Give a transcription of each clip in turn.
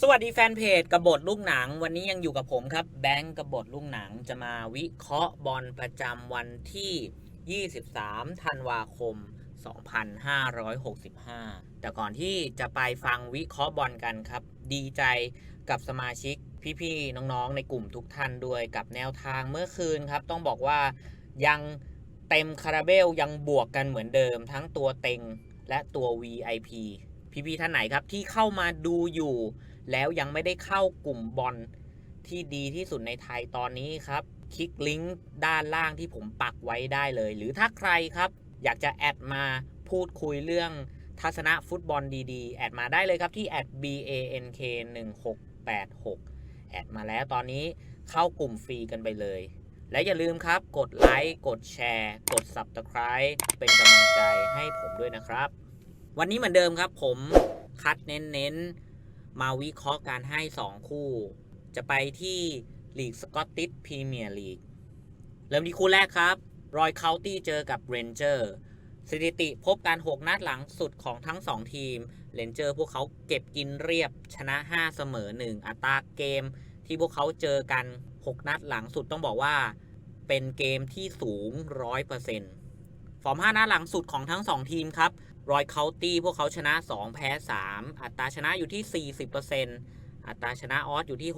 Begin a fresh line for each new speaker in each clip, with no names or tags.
สวัสดีแฟนเพจกระบฏลูกหนัง วันนี้ยังอยู่กับผมครับ แบงก์กระบฏลูกหนังจะมาวิเคราะห์บอลประจำวันที่ 23 ธันวาคม 2565 แต่ก่อนที่จะไปฟังวิเคราะห์บอลกันครับ ดีใจกับสมาชิกพี่ๆน้องๆ ในกลุ่มทุกท่านด้วยกับแนวทางเมื่อคืนครับ ต้องบอกว่ายังเต็มคาราเบลยังบวกกันเหมือนเดิม ทั้งตัวเต็งและตัว VIP พี่ๆท่านไหนครับที่เข้ามาดูอยู่ แล้วยังไม่ได้เข้ากลุ่มบอลที่ดีที่สุดในไทยตอนนี้ครับ คลิกลิงก์ด้านล่างที่ผมปักไว้ได้เลย หรือถ้าใครครับ อยากจะแอดมาพูดคุยเรื่องทัศนะฟุตบอลดีๆ แอดมาได้เลยครับที่แอด @bank 1686แอดมาแล้วตอนนี้เข้ากลุ่มฟรีกันไปเลย และอย่าลืมครับ กดไลค์ กดแชร์ กด Subscribe เป็นกำลังใจให้ผมด้วยนะครับ วันนี้เหมือนเดิมครับผมคัดเน้นๆ มาวิเคราะห์การให้ 2 คู่ จะไปที่ลีกสกอตติชพรีเมียร์ลีกเริ่มที่คู่แรกครับรอยเคาน์ตี้เจอกับเรนเจอร์สถิติพบการ 6 นัดหลังสุดของทั้ง 2 ทีมเรนเจอร์พวกเขาเก็บกินเรียบชนะ 5 เสมอ 1 อัตราเกมที่พวกเขาเจอกัน 6 นัดหลังสุดต้องบอกว่า เป็นเกมที่สูง 100%ฟอร์ม 5 นัดหลังสุดของทั้ง 2 ทีมครับ รอยเคาน์ตี้พวกเขาชนะ 2 แพ้ 3 อัตราชนะอยู่ที่ 40%อัตราชนะออสอยู่ที่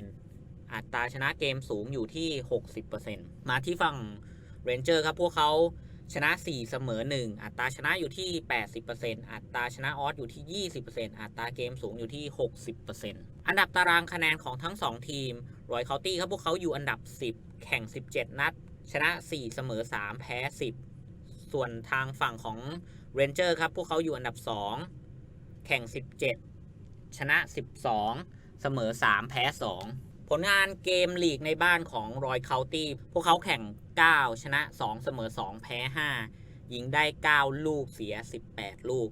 60%อัตราชนะเกมสูงอยู่ที่ 60%มาที่ฝั่งเรนเจอร์ครับ พวกเขาชนะ 4 เสมอ 1 อัตราชนะอยู่ที่ 80%อัตราชนะออสอยู่ที่ 20%อัตราเกมสูงอยู่ที่ 60%อันดับตารางคะแนนของทั้ง 2 ทีมรอยเคาน์ตี้ครับพวกเขาอยู่อันดับ 10 แข่ง 17 นัด ชนะ 4 เสมอ 3 แพ้ 10 ส่วนทางฝั่งของ เรนเจอร์ครับ พวกเขาอยู่อันดับ 2 แข่ง 17 ชนะ 12 เสมอ 3 แพ้ 2 ผลงานเกมลีกในบ้านของรอยเคาน์ตี้พวกเขาแข่ง 9 ชนะ 2 เสมอ 2 แพ้ 5 ยิงได้ 9 ลูกเสีย 18 ลูก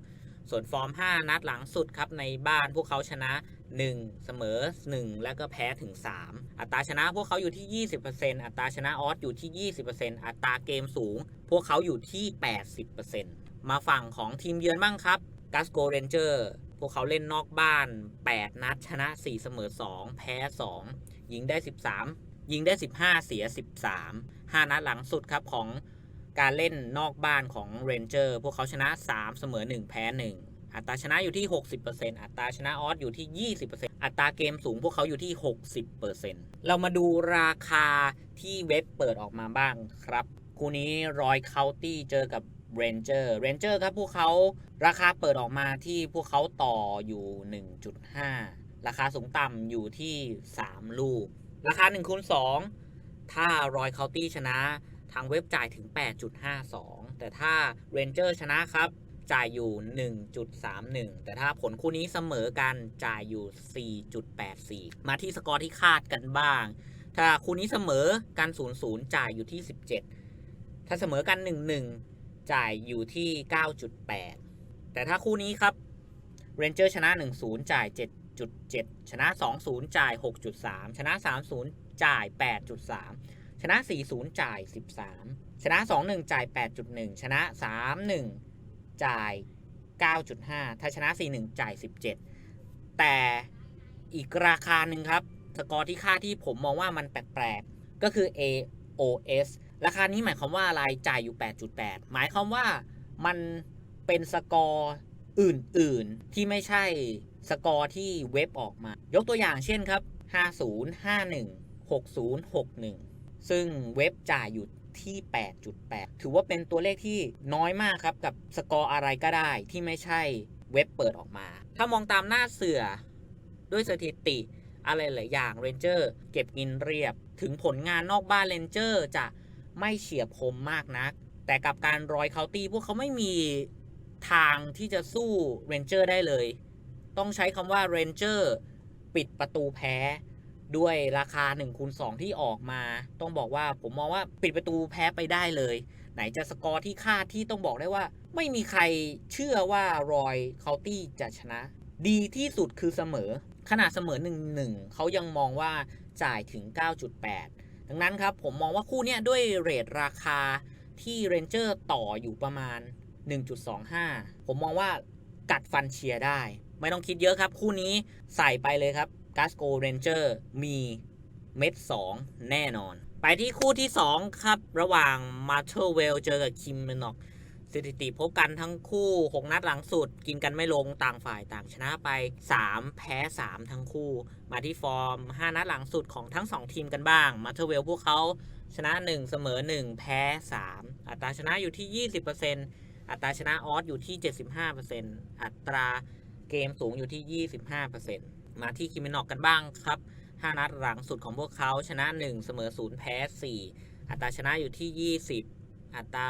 ส่วนฟอร์ม 5 นัดหลังสุดครับในบ้านพวกเขาชนะ 1 เสมอ 1 แล้วก็แพ้ถึง 3 อัตราชนะพวกเขาอยู่ที่ 20%อัตราชนะออสอยู่ที่ 20%อัตราเกมสูง พวกเขาอยู่ที่ 80% มาฝั่งของทีมเยือนบ้างครับกัสโกเรนเจอร์พวกเขาเล่นนอกบ้าน 8 นัด ชนะ 4 เสมอ 2 แพ้ 2 ยิงได้ 13 ยิงได้ 15 เสีย 13 5 นัดหลังสุดครับของการเล่นนอกบ้านของเรนเจอร์พวกเขาชนะ 3 เสมอ 1 แพ้ 1 อัตราชนะอยู่ที่ 60%อัตราชนะออสอยู่ที่ 20%อัตราเกมสูงพวกเขาอยู่ที่ 60%เรามาดูราคาที่เว็บเปิดออกมาบ้างครับ คู่นี้รอยเคาน์ตี้เจอกับ เรนเจอร์เรนเจอร์ครับพวกเขาราคาเปิดออกมาที่พวกเขาต่ออยู่ 1.5 ราคาสูงต่ำอยู่ที่ 3 ลูก ราคา1คูณ2ถ้ารอยเคาน์ตี้ชนะทางเว็บจ่ายถึง 8.52 แต่ถ้าเรนเจอร์ชนะครับ จ่ายอยู่ 1.31 แต่ถ้าผลคู่นี้เสมอกันจ่ายอยู่ 4.84 มาที่สกอร์ที่คาดกันบ้าง ถ้าคู่นี้เสมอกัน 0-0 จ่ายอยู่ที่ 17 ถ้าเสมอกัน 1-1 จ่ายอยู่ที่ 9.8 แต่ถ้าคู่นี้ครับเรนเจอร์ชนะ 1-0 จ่าย 7.7 ชนะ 2-0 จ่าย 6.3 ชนะ 3-0 จ่าย 8.3 ชนะ 4-0 จ่าย 13 ชนะ 2-1 จ่าย 8.1 ชนะ 3-1 จ่าย 9.5 ถ้าชนะ 4-1 จ่าย 17 แต่อีกราคาหนึ่งครับ สกอร์ที่ค่าที่ผมมองว่ามันแปลกๆ ก็คือ AOS ราคานี้หมายความว่าอะไรจ่ายอยู่ 8.8 หมายความว่ามันเป็นสกอร์อื่นๆ ที่ไม่ใช่สกอร์ที่เว็บออกมา ยกตัวอย่างเช่นครับ 50 51 60 61 ซึ่งเว็บจ่ายอยู่ที่ 8.8 ถือว่าเป็นตัวเลขที่น้อยมากครับ กับสกอร์อะไรก็ได้ที่ไม่ใช่เว็บเปิดออกมา ถ้ามองตามหน้าเสือด้วยสถิติอะไรหลายอย่างเรนเจอร์เก็บกินเรียบ ถึงผลงานนอกบ้านเรนเจอร์จะ ไม่เฉียบคมมากนัก แต่กับการรอยเคาน์ตี้พวกเขาไม่มีทางที่จะสู้เรนเจอร์ได้เลย ต้องใช้คำว่าเรนเจอร์ปิดประตูแพ้ ด้วยราคา1คูณ2ที่ออกมา ต้องบอกว่าผมมองว่าปิดประตูแพ้ไปได้เลย ไหนจะสกอร์ที่คาดที่ต้องบอกได้ว่า ไม่มีใครเชื่อว่ารอยเคาน์ตี้จะชนะ ดีที่สุดคือเสมอขนาดเสมอ1-1เขายังมองว่าจ่ายถึง 9.8 ดังนั้นครับผมมองว่าคู่นี้ด้วยเรทราคาที่เรนเจอร์ต่ออยู่ประมาณ 1.25 ผมมองว่ากัดฟันเชียร์ได้ ไม่ต้องคิดเยอะครับ คู่นี้ใส่ไปเลยครับก a สโกเรนเจอร์มีเม็ด 2 แน่นอน ไปที่คู่ที่ 2 ครับ ระหว่างมาเ h อร์เวลเจอกับคิมเมนอก สถิติพบกันทั้งคู่ 6 นัดหลังสุด กินกันไม่ลงต่างฝ่ายต่างชนะไป 3 แพ้ 3 ทั้งคู่ มาที่ฟอร์ม 5 นัดหลังสุดของทั้ง 2 ทีมกันบ้าง มาเ h อเวลพวกเขาชนะ 1 เสมอ 1 แพ้ 3 อัตราชนะอยู่ที่ 20%อัตราชนะออสอยู่ที่ 75%อัตราเกมสูงอยู่ที่ 25%มาที่คิมินอกกันบ้างครับ 5 นัดหลังสุดของพวกเขาชนะ 1 เสมอ 0 แพ้ 4 อัตราชนะอยู่ที่ 20 อัตรา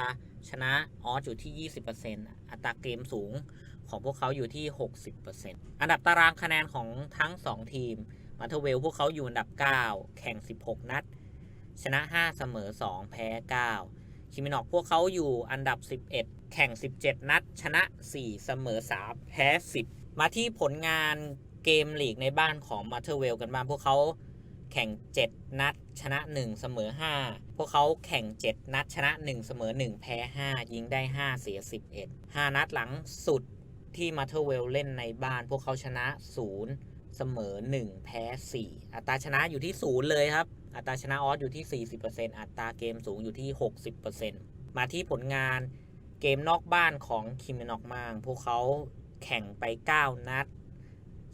ชนะออสอยู่ที่ 20%อัตราเกมสูงของพวกเขาอยู่ที่ 60%อันดับตารางคะแนนของทั้ง 2 ทีม มาเทเวลพวกเขาอยู่อันดับ 9 แข่ง 16 นัด ชนะ 5 เสมอ 2 แพ้ 9 คิมินอกพวกเขาอยู่อันดับ 11 แข่ง 17 นัด ชนะ 4 เสมอ 3 แพ้ 10 มาที่ผลงานเกมลีกในบ้านของมาเทเวลกันบ้างพวกเขา แข่ง 7 นัด ชนะ 1 เสมอ 5 พวกเขาแข่ง 7 นัด ชนะ 1 เสมอ 1 แพ้ 5 ยิงได้ 5 เสีย 11 5 นัดหลังสุดที่มาเทอร์เวลเล่นในบ้าน พวกเขาชนะ 0 เสมอ 1 แพ้ 4 อัตราชนะอยู่ที่ 0 เลยครับ อัตราชนะออสอยู่ที่ 40%อัตราเกมสูงอยู่ที่ 60%มาที่ผลงานเกมนอกบ้านของคิมเมนอกมาง พวกเขาแข่งไป 9 นัด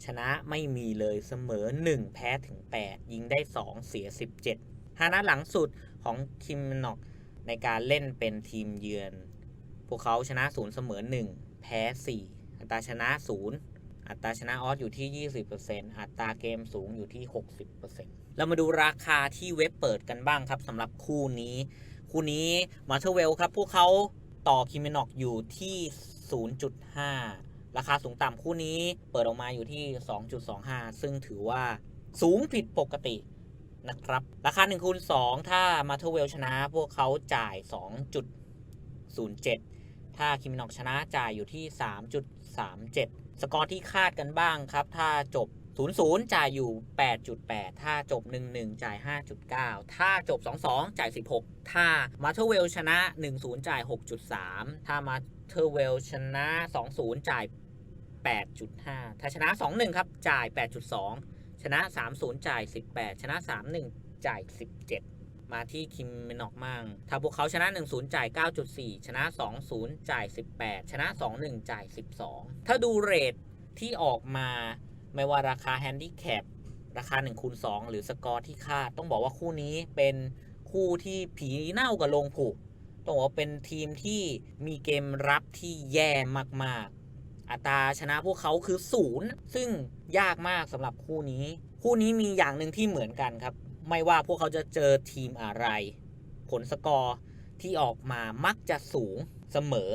ชนะไม่มีเลยเสมอ 1 แพ้ถึง 8 ยิงได้ 2 เสีย 17 5นัดหลังสุดของคิมนอกในการเล่นเป็นทีมเยือน พวกเขาชนะ 0 เสมอ 1 แพ้ 4 อัตราชนะ 0 อัตราชนะออสอยู่ที่ 20%อัตราเกมสูงอยู่ที่ 60%เรามาดูราคาที่เว็บเปิดกันบ้างครับสำหรับคู่นี้ คู่นี้มาเทเวลครับ พวกเขาต่อคิมเมนอกอยู่ที่ 0.5 ราคาสูงต่ำคู่นี้เปิดออกมาอยู่ที่ 2.25 ซึ่งถือว่าสูงผิดปกตินะครับ ราคา1คูณ2ถ้ามาเทเวลชนะ พวกเขาจ่าย 2.07 ถ้าคิมเมนอกชนะจ่ายอยู่ที่ 3.37 สกอร์ที่คาดกันบ้างครับ ถ้าจบ 0-0 จ่ายอยู่ 8.8 ถ้าจบ 1-1 จ่าย 5.9 ถ้าจบ 2-2 จ่าย 16 ถ้ามาเทอร์เวลชนะ 1-0 จ่าย 6.3 ถ้ามาเทอร์เวลชนะ 2-0 จ่าย 8.5 ถ้าชนะ 2-1 ครับ จ่าย 8.2 ชนะ 3-0 จ่าย 18 ชนะ 3-1 จ่าย 17 มาที่คิมเมนอกมั่งถ้าพวกเขาชนะ 1-0 จ่าย 9.4 ชนะ 2-0 จ่าย 18 ชนะ 2-1 จ่าย 12 ถ้าดูเรทที่ออกมาไม่ว่าราคาแฮนดิแคปราคา1คูณ2หรือสกอร์ที่คาด ต้องบอกว่าคู่นี้เป็นคู่ที่ผีเน่ากับลงผูกต้องบอกว่าเป็นทีมที่มีเกมรับที่แย่มากๆ อัตราชนะพวกเขาคือศูนย์ซึ่งยากมากสำหรับคู่นี้ คู่นี้มีอย่างหนึ่งที่เหมือนกันครับ ไม่ว่าพวกเขาจะเจอทีมอะไร ผลสกอร์ที่ออกมามักจะสูงเสมอ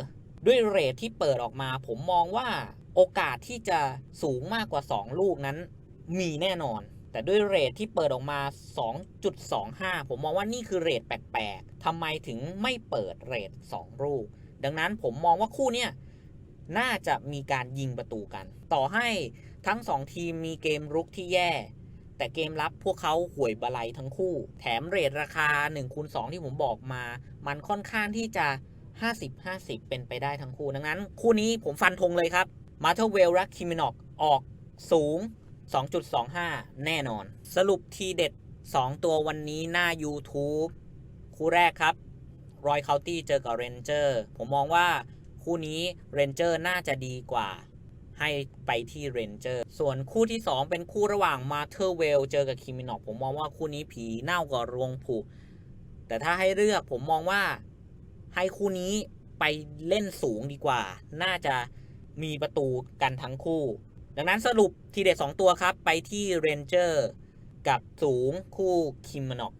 ด้วยเรทที่เปิดออกมา ผมมองว่าโอกาสที่จะสูงมากกว่า 2 ลูกนั้น มีแน่นอน แต่ด้วยเรทที่เปิดออกมา 2.25 ผมมองว่านี่คือเรทแปลกๆทำไมถึงไม่เปิดเรท2ลูก ดังนั้นผมมองว่าคู่เนี้ย น่าจะมีการยิงประตูกัน ต่อให้ทั้ง 2 ทีมมีเกมรุกที่แย่ แต่เกมรับพวกเขาห่วยบาลัยทั้งคู่ แถมเรทราคา1คูณ2ที่ผมบอกมา มันค่อนข้างที่จะ 50-50 เป็นไปได้ทั้งคู่ ดังนั้น คู่นี้ผมฟันธงเลยครับมาเทอร์เวลและคิมินอกออกสูง 2.25 แน่นอน สรุปทีเด็ด 2 ตัววันนี้หน้า YouTube คู่แรกครับรอยเคาน์ตี้เจอกับเรนเจอร์ผมมองว่า คู่นี้เรนเจอร์น่าจะดีกว่า ให้ไปที่เรนเจอร์ส่วนคู่ที่ 2 เป็นคู่ระหว่างมาเทอร์เวลเจอกับคิมินอกผมมองว่าคู่นี้ผีเน่ากับรวงผุแต่ถ้าให้เลือกผมมองว่าให้คู่นี้ไปเล่นสูงดีกว่า น่าจะมีประตูกันทั้งคู่ ดังนั้นสรุปทีเด็ด2ตัวครับ ไปที่เรนเจอร์กับสูงคู่คิมมานอก